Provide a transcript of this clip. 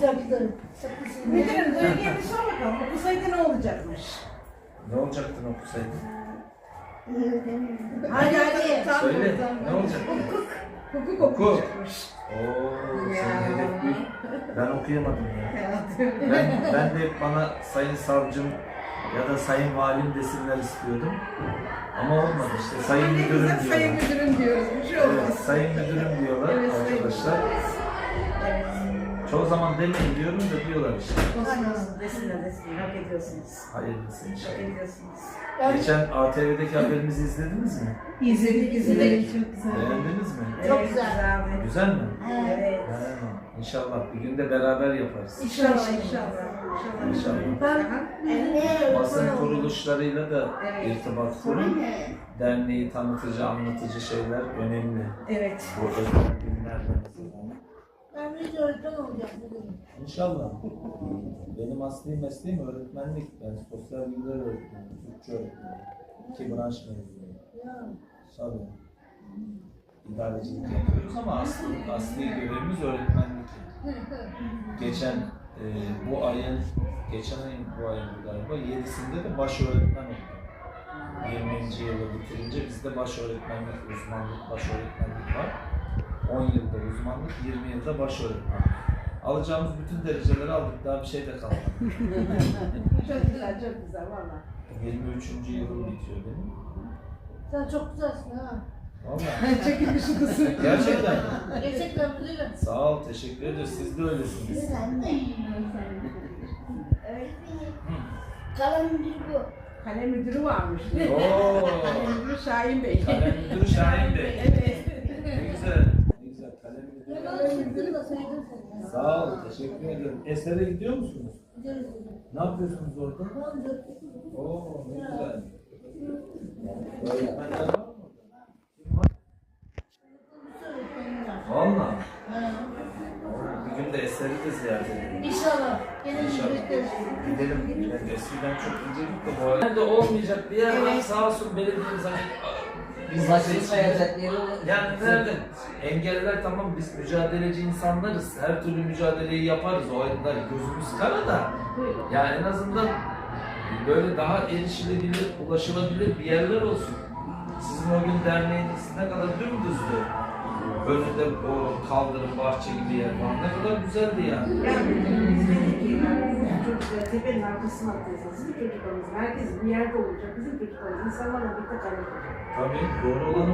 Sakızı. Müdürüm Duygu'ya bir sor bakalım. Okusaydı ne olacakmış? Ne olacaktın okusaydın? Hadi hadi. Söyle, ne olacak? Hukuk. Hukuk okuyacakmış. Oo, senin hedef büyük. Ben okuyamadım ya. Ben, ben de hep bana sayın savcım ya da sayın valim desinler istiyordum. Ama olmadı işte. Sayın Ne müdürüm güzel sayın diyorlar. müdürüm diyoruz. Bir şey Evet, olmaz. sayın müdürüm diyorlar Evet, sayın arkadaşlar. Evet. Çoğu zaman demeyin diyorum da diyorlar işte. Olsun olsun. Desinler desinler. Hak ediyorsunuz. Hayırlısı Hak inşallah. ediyorsunuz. Geçen ATV'deki haberimizi izlediniz mi? İzledik izledik. Çok güzel. Beğendiniz mi? Çok güzel. güzeldi. Güzel mi? Evet. Ha, İnşallah bir gün de beraber yaparız. İnşallah inşallah. İnşallah. İnşallah. Aha. Basın kuruluşlarıyla da Evet. irtibat kurun. Derneği tanıtıcı, anlatıcı şeyler önemli. Evet. Bu özel günlerde Ben bir öğretmen dedim. İnşallah. Benim asli mesleğim öğretmenlik. Ben sosyal bilgiler öğretmeniyim, Türkçe öğretmeniyim. İki branş mezunuyum. Ya. Tabii. İdarecilik yapıyoruz ama asli, asli görevimiz öğretmenlik. Geçen e, bu ayın, geçen ayın bu ayın galiba 7'sinde de baş öğretmen oldum. 20. yılı bitirince bizde baş öğretmenlik, uzmanlık, baş öğretmenlik var. 10 yılda uzmanlık, 20 yılda baş öğretmen. Alacağımız bütün dereceleri aldık, daha bir şey de kalmadı. Çok güzel, çok güzel valla. 23. yılım bitiyor benim. Sen çok güzelsin ha. Vallahi. Çekilmiş kızı. Gerçekten. Gerçekten müdürüm. Sağ ol, teşekkür ederiz. Siz de öylesiniz. Kalan müdür bu. Kalem müdürü varmış. Oo. Kalem müdürü Şahin Bey. Kalem müdürü Şahin Bey. Evet. Ne güzel. Ne güzel. Kalem Sağ ol, teşekkür ederim. Esere gidiyor musunuz? Gidiyoruz. Ne yapıyorsunuz orada? Oo, ne güzel. Öğretmenler var mı? Var. Valla. De eseri de ziyaret edelim. İnşallah. Gelin İnşallah. Gidelim. Ben eskiden çok gidiyorduk da bu arada. Nerede olmayacak bir yer var sağ olsun belediyemiz hani biz Ulaşılmayacak yeri Yani nerede? Engeller tamam biz mücadeleci insanlarız. Her türlü mücadeleyi yaparız. O ayında gözümüz kara da. Yani en azından böyle daha erişilebilir, ulaşılabilir bir yerler olsun. Sizin o gün derneğiniz ne kadar dümdüzdü. Önünde o kaldırım, bahçe gibi yer var. Ne kadar güzeldi yani. Çok güzel tepenin arkasına atıyorsunuz. Sizin çocuklarınız, herkes bir yerde olacak. Bizim çocuklarımız insanlarla birlikte kalacak. Tabii doğru olan